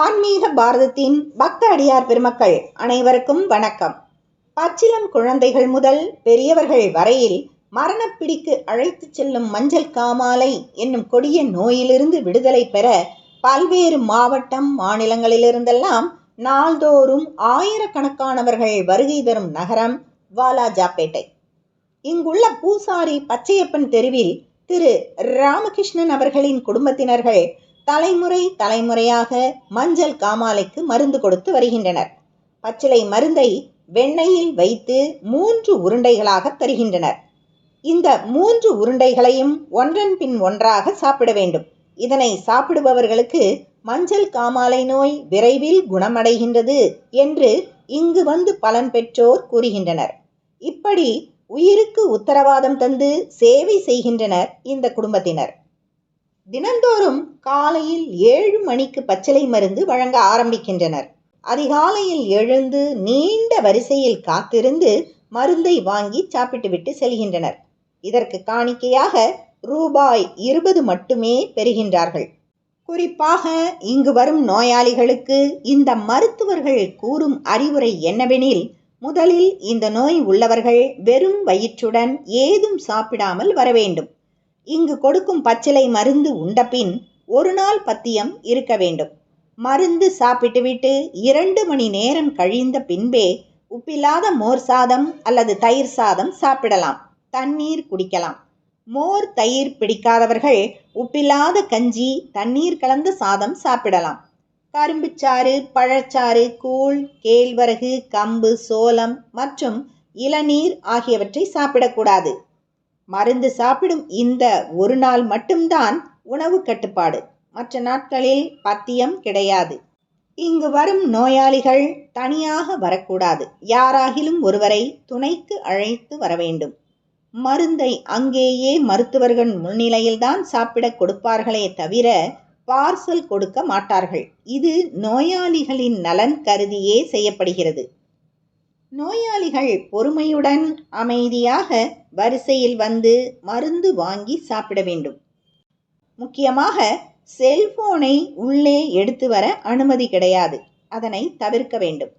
ஆன்மீக பாரதத்தின் பக்த அடியார் பெருமக்கள் அனைவருக்கும் வணக்கம். பச்சிலம் குழந்தைகள் முதல் பெரியவர்கள் வரையில் மரணப்பிடிக்கு அழைத்துச் செல்லும் மஞ்சள் காமாலை என்னும் கொடிய நோயிலிருந்து விடுதலை பெற பல்வேறு மாவட்டம் மாநிலங்களிலிருந்தெல்லாம் நாள்தோறும் ஆயிரக்கணக்கானவர்கள் வருகை தரும் நகரம் வாலாஜாப்பேட்டை. இங்குள்ள பூசாரி பச்சையப்பன் தெருவில் திரு ராமகிருஷ்ணன் அவர்களின் குடும்பத்தினர்கள் தலைமுறை தலைமுறையாக மஞ்சள் காமாலைக்கு மருந்து கொடுத்து வருகின்றனர். பச்சிலை மருந்தை வெண்ணெயில் வைத்து மூன்று உருண்டைகளாக தருகின்றனர். இந்த மூன்று உருண்டைகளையும் ஒன்றன் பின் ஒன்றாக சாப்பிட வேண்டும். இதனை சாப்பிடுபவர்களுக்கு மஞ்சள் காமாலை நோய் விரைவில் குணமடைகின்றது என்று இங்கு வந்து பலன் பெற்றோர் கூறுகின்றனர். இப்படி உயிருக்கு உத்தரவாதம் தந்து சேவை செய்கின்றனர் இந்த குடும்பத்தினர். தினந்தோறும் காலையில் ஏழு மணிக்கு பச்சிலை மருந்து வழங்க ஆரம்பிக்கின்றனர். அதிகாலையில் எழுந்து நீண்ட வரிசையில் காத்திருந்து மருந்தை வாங்கி சாப்பிட்டுவிட்டு செல்கின்றனர். இதற்கு காணிக்கையாக ரூபாய் இருபது மட்டுமே பெறுகின்றார்கள். குறிப்பாக இங்கு வரும் நோயாளிகளுக்கு இந்த மருத்துவர்கள் கூறும் அறிவுரை என்னவெனில் முதலில் இந்த நோய் உள்ளவர்கள் வெறும் வயிற்றுடன் ஏதும் சாப்பிடாமல் வர வேண்டும். இங்கு கொடுக்கும் பச்சிலை மருந்து உண்டபின் ஒரு நாள் பத்தியம் இருக்க வேண்டும். மருந்து சாப்பிட்டுவிட்டு இரண்டு மணி நேரம் கழிந்த பின்பே உப்பில்லாத மோர் சாதம் அல்லது தயிர் சாதம் சாப்பிடலாம். தண்ணீர் குடிக்கலாம். மோர் தயிர் பிடிக்காதவர்கள் உப்பில்லாத கஞ்சி தண்ணீர் கலந்த சாதம் சாப்பிடலாம். கரும்புச்சாறு பழச்சாறு கூழ் கேழ்வரகு கம்பு சோளம் மற்றும் இளநீர் ஆகியவற்றை சாப்பிடக்கூடாது. மருந்து சாப்பிடும் இந்த ஒரு நாள் மட்டும்தான் உணவு கட்டுப்பாடு. மற்ற நாட்களில் பத்தியம் கிடையாது. இங்கு வரும் நோயாளிகள் தனியாக வரக்கூடாது. யாராகிலும் ஒருவரை துணைக்கு அழைத்து வர வேண்டும். மருந்தை அங்கேயே மருத்துவர்கள் முன்னிலையில்தான் சாப்பிட கொடுப்பார்களே தவிர பார்சல் கொடுக்க மாட்டார்கள். இது நோயாளிகளின் நலன் கருதியே செய்யப்படுகிறது. நோயாளிகள் பொறுமையுடன் அமைதியாக வரிசையில் வந்து மருந்து வாங்கி சாப்பிட வேண்டும். முக்கியமாக செல்போனை உள்ளே எடுத்து வர அனுமதி கிடையாது. அதனை தவிர்க்க வேண்டும்.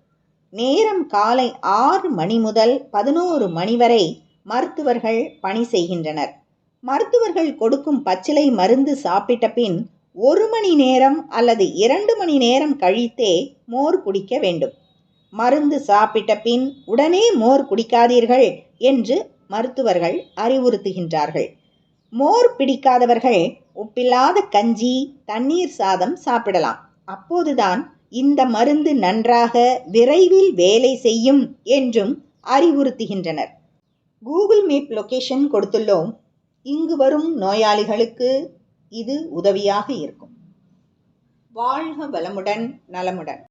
நேரம் காலை ஆறு மணி முதல் பதினோரு மணி வரை மருத்துவர்கள் பணி செய்கின்றனர். மருத்துவர்கள் கொடுக்கும் பச்சிலை மருந்து சாப்பிட்ட பின் ஒரு மணி நேரம் அல்லது இரண்டு மணி நேரம் கழித்தே மோர் குடிக்க வேண்டும். மருந்து சாப்பிட்ட பின் உடனே மோர் குடிக்காதீர்கள் என்று மருத்துவர்கள் அறிவுறுத்துகின்றார்கள். மோர் பிடிக்காதவர்கள் உப்பில்லாத கஞ்சி தண்ணீர் சாதம் சாப்பிடலாம். அப்போதுதான் இந்த மருந்து நன்றாக விரைவில் வேலை செய்யும் என்றும் அறிவுறுத்துகின்றனர். கூகுள் மேப் லொகேஷன் கொடுத்துள்ளோம். இங்கு வரும் நோயாளிகளுக்கு இது உதவியாக இருக்கும். வாழ்க வளமுடன் நலமுடன்.